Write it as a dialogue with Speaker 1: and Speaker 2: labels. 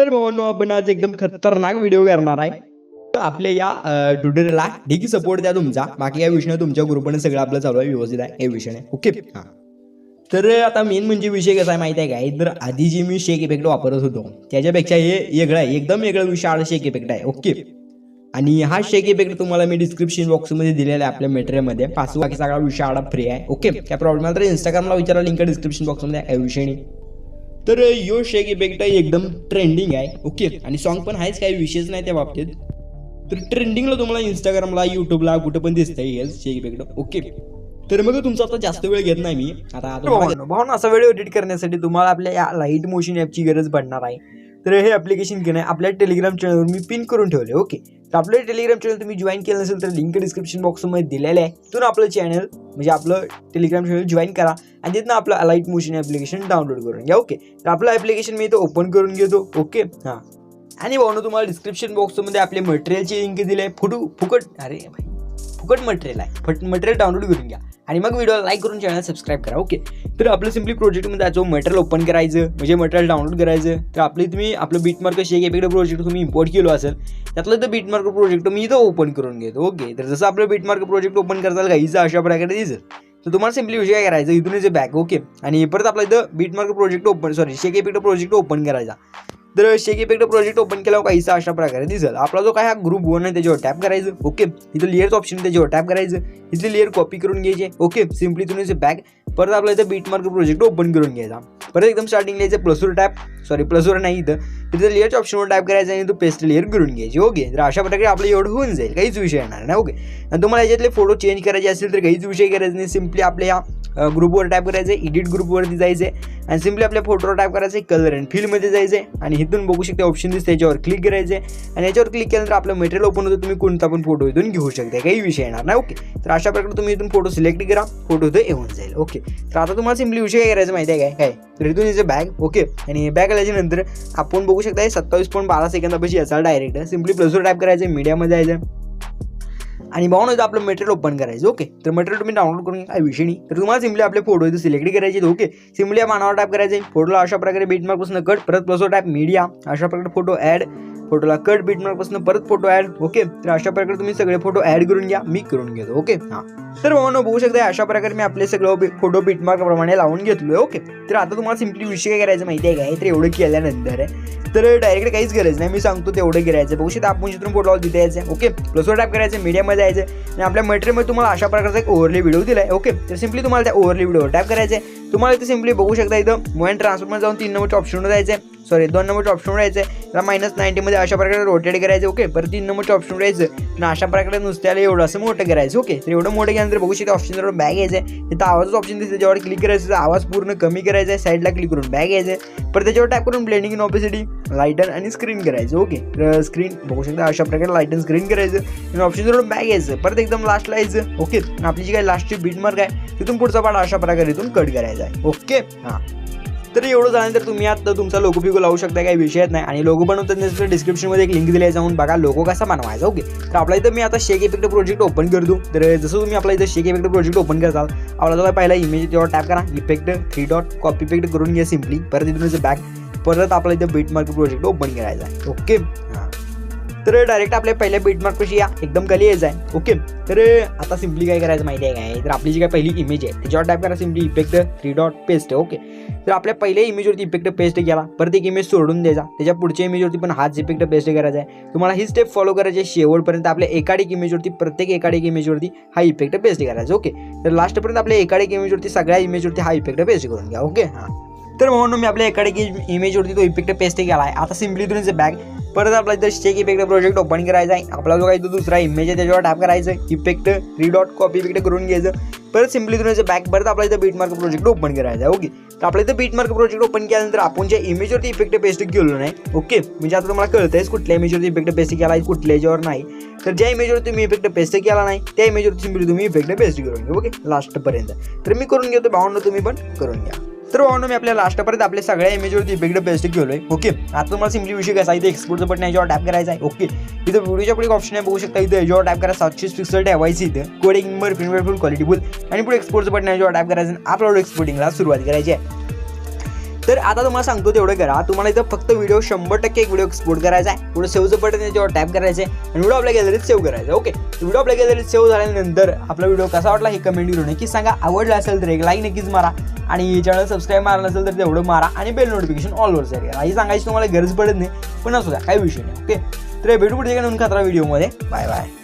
Speaker 1: तर भावांनो आपण आज एकदम खतरनाक व्हिडिओ करणार आहे. आपल्या या ट्युटोरियलला ठीक सपोर्ट द्या तुमचा. बाकी या विषयाने तुमच्या ग्रुपने सगळं आपलं चालू आहे व्यवस्थित आहे. हे विषय ओके हां. तर आता मेन म्हणजे विषय कसा आहे माहिती आहे काय तर आधी जे मी शेक इफेक्ट वापरत होतो त्याच्यापेक्षा हे वेगळं आहे. एकदम वेगळं विषय आला शेक इफेक्ट आहे ओके आणि हा शेक इफेक्ट तुम्हाला मी डिस्क्रिप्शन बॉक्समध्ये दिलेला आहे आपल्या मेटेरियलमध्ये पाच बाकी सगळा विषय आडा फ्री आहे ओके काय प्रॉब्लेम आला तर इंस्टाग्रामला विचारा लिंक डिस्क्रिप्शन बॉक्समध्ये या विषयी तर यो शेक इफेक्ट एकदम ट्रेंडिंग आहे ओके आणि सॉन्ग पण आहेच काही विषयच नाही त्या बाबतीत. तर ट्रेंडिंगला तुम्हाला इंस्टाग्रामला युट्यूबला कुठं पण दिसतं येईल शेक इफेक्ट ओके तर मग तुमचा आता जास्त वेळ घेत नाही मी. आता तुम्हाला- भावना असा व्हिडिओ एडिट करण्यासाठी तुम्हाला आपल्या या लाइट मोशन ॲपची गरज पडणार आहे. तर हे ॲप्लिकेशन घेणं आपल्या टेलिग्राम चॅनलवर मी पिन करून ठेवले ओके तर आपलं टेलिग्राम चॅनल तुम्ही जॉईन केलं नसेल तर लिंक डिस्क्रिप्शन बॉक्समध्ये दिलेलं आहे. तिथून आपलं चॅनल म्हणजे आपलं टेलिग्राम चॅनल जॉईन करा आणि तिथनं आपलं लाइट मोशन ॲप्लिकेशन डाउनलोड करून घ्या ओके तर आपलं ॲप्लिकेशन मी इथं ओपन करून घेतो ओके हां. आणि भाऊ तुम्हाला डिस्क्रिप्शन बॉक्समध्ये आपले मटेरियलची लिंक दिली आहे. फुटू फुकट अरे भाई फुकट मटेरियल आहे. फट मटेरियल डाउनलोड करून घ्या. आणि मग व्हिडिओला लाईक करून चॅनल सबस्क्राईब करा ओके तर आपलं सिम्पली प्रोजेक्टमध्ये जायचं मटेरियल ओपन करायचं म्हणजे मटेरियल डाउनलोड करायचं तर आपली तुम्ही आपलं बीटमार्क शेक एपिकडे प्रोजेक्ट तुम्ही इम्पोर्ट केलो असेल त्यातलं तर बीटमार्क प्रोजेक्ट मी इथं ओपन करून घेतो ओके तर जसं आपलं बीटमार्क प्रोजेक्ट ओपन करताल काहीचं अशा प्रकारे दिसेल. तर तुम्हाला सिम्पली विषय काय करायचं? इथून जे बॅक ओके आणि परत आपलं इथं Beatmark project open sorry shake एपिकडे project open करायचा. तर शेक इफेक्ट प्रोजेक्ट ओपन केला हो काहीसा अशा प्रकारे दिसेल. आपला जो काय हा ग्रुप वन आहे त्याच्यावर टॅप करायचं ओके इथं लेअर्स ऑप्शन आहे त्याच्यावर टॅप करायचं. इथले लेअर कॉपी करून घ्यायचे ओके सिम्पली तुम्ही बॅग परत आपला इथं बीटमार्क प्रोजेक्ट ओपन करून घ्यायचा. परत एकदम स्टार्टिंगला यायचं प्लसवर टॅप सॉरी प्लसवर नाही इथं. तिथं लेअरच्या ऑप्शनवर टॅप करायचं आणि तो पेस्ट लेअर करून घ्यायची ओके तर अशा प्रकारे आपलं एवढं होऊन जाईल काहीच विषय येणार नाही ओके आणि तुम्हाला याच्यातले फोटो चेंज करायचे असतील तर काहीच विषय करायचं नाही. सिम्पली आपल्या या ग्रुपवर टॅप करायचं एडिट ग्रुपवरती जायचं आणि सिम्पली आपल्या फोटोवर टाईप करायचं कलर अँड फीलमध्ये जायचं आणि इथून बघू शकता ऑप्शन दिसते याच्यावर क्लिक करायचे आणि याच्यावर क्लिक केल्यानंतर आपलं मटेरियल ओपन होतं तुम्ही कोणता पण फोटो इथून घेऊ शकता. काही विषय येणार नाही. ओके तर अशा प्रकारे तुम्ही इथून फोटो सिलेक्ट करा. फोटो इथं येऊन जाईल. ओके तर आता तुम्हाला सिम्पली विषय काय करायचं माहिती आहे काय? काय? तर इथून याचं बॅग ओके आणि बॅग आल्याच्यानंतर आपण बघू शकता सत्तावीस पॉईंट बारा सेकंदापाशी याचा डायरेक्ट सिम्पली प्लसवर टाईप करायचं मीडियामध्ये जायचं आणि भावना आपलं मटेरियल ओपन करायचं ओके तर मटेरियल तुम्ही डाउनलोड करून काय विषय नाही. तर तुम्हाला सिम्पली आपले फोटो इथे सिलेक्ट करायचे ओके सिम्पली या मानावर टाईप करायचे. फोटोला अशा प्रकारे बीटमार्कपासून कट परत प्लसवर टाईप मीडिया अशा प्रकारे फोटो ॲड फोटोला कट बीटमार्कपासून परत फोटो ॲड ओके तर अशा प्रकारे तुम्ही सगळे फोटो ॲड करून घ्या मी करून घेतो ओके हां. तर भावना बघू शकता अशा प्रकारे मी आपले सगळं फोटो बीटमार्क प्रमाणे लावून घेतलोय ओके तर आता तुम्हाला सिम्पली विषय काय करायचं माहिती आहे काय तर एवढं केल्यानंतर तर डायरेक्ट काहीच गरज नाही मी सांगतो तेवढं करायचं. बघू शकता आपण जिथून फोटो तिथे यायचं ओके प्लसवर टाईप करायचं मीडियामध्ये यायचं आणि आपल्या मटेरियलमध्ये तुम्हाला अशा प्रकारचा एक ओव्हरली व्हिडिओ दिला आहे ओके तर सिम्पली तुम्हाला त्या ओव्हरली व्हिडिओवर टाईप करायचं आहे तुम्हाला इथे सिम्पली बघू शकता इथं मोबाईल ट्रान्सफरमध्ये जाऊन तीन नंबरच्या ऑप्शनवर जायचं आहे सॉरी दोन नंबरच्या ऑप्शन राहायचं. आहे त्याला मायनस नाईन्टीमध्ये अशा प्रकारे रोटेट करायचं ओके परत तीन नंबरच्या ऑप्शन राहायचं. आणि अशा प्रकारे नुसत्याला एवढं असं मोठं करायचं ओके तर एवढं मोठं केल्यानंतर बघू शकता ऑप्शनवर बॅग यायचं. आहे इथं आवाजच ऑप्शन दिसतं त्याच्यावर क्लिक करायचं आवाज पूर्ण कमी करायचा आहे. साईडला क्लिक करून बॅग यायचं. आहे परत त्याच्यावर टॅप करून ब्लेंडिंग इन ऑपेसिटी लाईटन आणि स्क्रीन करायचं ओके तर स्क्रीन बघू शकता अशा प्रकारे लाईटन स्क्रीन करायचं. आणि जवळ बॅग यायचं. परत एकदम लास्टला यायचं ओके आपली जी काय लास्टची बीट मार्क आहे तिथून पुढचा पाठ अशा प्रकारे इथून कट करायचा आहे ओके हां. तर एवढं झाल्यानंतर तुम्ही आता तुमचा लोगो बिगो लावू शकता काही विषयच नाही. आणि लोगो बनवताना डिस्क्रिप्शनमध्ये एक लिंक दिली जाऊन बघा लोगो कसा बनवायचा ओके तर आपल्या इथं मी आता शेक इफेक्ट प्रोजेक्ट ओपन करतो. तर जसं तुम्ही आपला इथं शेक इफेक्ट प्रोजेक्ट ओपन करताल आपला जो पहिला इमेज तेव्हा टॅप करा effect three dot copy effect करून घ्या सिम्पली परत इथून बॅक परत आपला इथं बीट मार्क प्रोजेक्ट ओपन करायचा. आहे ओके तर डायरेक्ट आपल्या पहिल्या बीटमार्क कशी या. एकदम खाली यायचं आहे ओके तर आता सिम्पली काय करायचं माहिती आहे काय? तर आपली जी काय पहिली इमेज आहे त्याच्यावर टाईप करा simply effect three dot paste okay तर आपल्या पहिल्या इमेजवरती इफेक्ट पेस्ट केला परत एक इमेज सोडून द्यायचा त्याच्या पुढच्या इमेजवरती पण हाच इफेक्ट पेस्ट करायचा आहे. तुम्हाला ही स्टेप फॉलो करायची आहे. शेवटपर्यंत आपल्या एकाडिक इमेजवरती प्रत्येक एकाडिक इमेजवरती हा इफेक्ट पेस्ट करायचा ओके तर लास्टपर्यंत आपल्या एकाडिक इमेजवरती सगळ्या इमेजवरती हा इफेक्ट पेस्ट करून घ्या ओके हां. तर म्हणून मी आपल्या एकाडिक इमेजवरती तो इफेक्ट पेस्ट केला आहे आता सिम्पली तुम्ही बॅग परत आपला इथं शेक इफेक्ट प्रोजेक्ट ओपन करायचा आहे. आपला जो काही तो दुसरा इमेज आहे त्याच्यावर टॅप करायचं effect three dot copy effect करून घ्यायचं. परत सिम्पली तुम्ही बॅक परत आपला इथं बीटमार्क प्रोजेक्ट ओपन करायचा आहे. ओके तर आपल्या इथं बीटमार्क प्रोजेक्ट ओपन केल्यानंतर आपण ज्या इमेजवरती इफेक्ट पेस्ट केलो नाही ओके म्हणजे आता तुम्हाला कळतंय कुठल्या इमेजवरती इफेक्ट पेस्ट केला आहे कुठल्या याच्यावर नाही. तर ज्या इमेजवर तुम्ही इफेक्ट पेस्ट केला नाही त्या इमेजवरती सिम्पली तुम्ही इफेक्ट पेस्ट करून घ्या ओके लास्टपर्यंत तर मी करून घेतो भावनं तुम्ही पण करून घ्या. तर भावनं मी आपल्या लास्टपर्यंत आपल्या सगळ्या इमेजवरती इफेक्ट पेस्ट आहे ओके आता तुम्हाला सिम्पली विषय कसा इथे एक्सपोर्टचं बटन याच्यावर टॅप करायचा आहे ओके इथं व्हिडिओच्या पुढे ऑप्शन आहे बघू शकता इथं याच्यावर टॅप करा सातशे पिक्सल ठेवायची इथं. Coding number print full quality full आणि पुढे एक्सपोर्टचं बटन याच्यावर टॅप करायचं आपल्याला एक्सपोर्टिंगला सुरुवात करायची आहे. तर आता तुम्हाला सांगतो तेवढं करा. तुम्हाला इथं फक्त व्हिडिओ शंभर टक्के एक व्हिडिओ एक्सपोर्ट करायचा आहे. पुढे सेव्हचं बटन याच्यावर टॅप करायचं आहे. आणि व्हिडिओ आपल्या गॅलरीत सेव्ह करायचा ओके व्हिडिओ आपल्या गॅलरीत सेव्ह झाल्यानंतर आपला व्हिडिओ कसा वाटला हे कमेंट करून नक्कीच सांगा. आवडला असेल तर एक लाईक नक्कीच मारा. आणि चॅनल सबस्क्राईब मारलं नसेल तर तेवढं मारा. आणि बेल नोटिफिकेशन ऑलवर सेट करा. ही सांगायची तुम्हाला गरज पडत नाही. पण असू द्या काही विषय नाही. ओके तर भेटू पुढे नवीन खतरा व्हिडिओमध्ये बाय बाय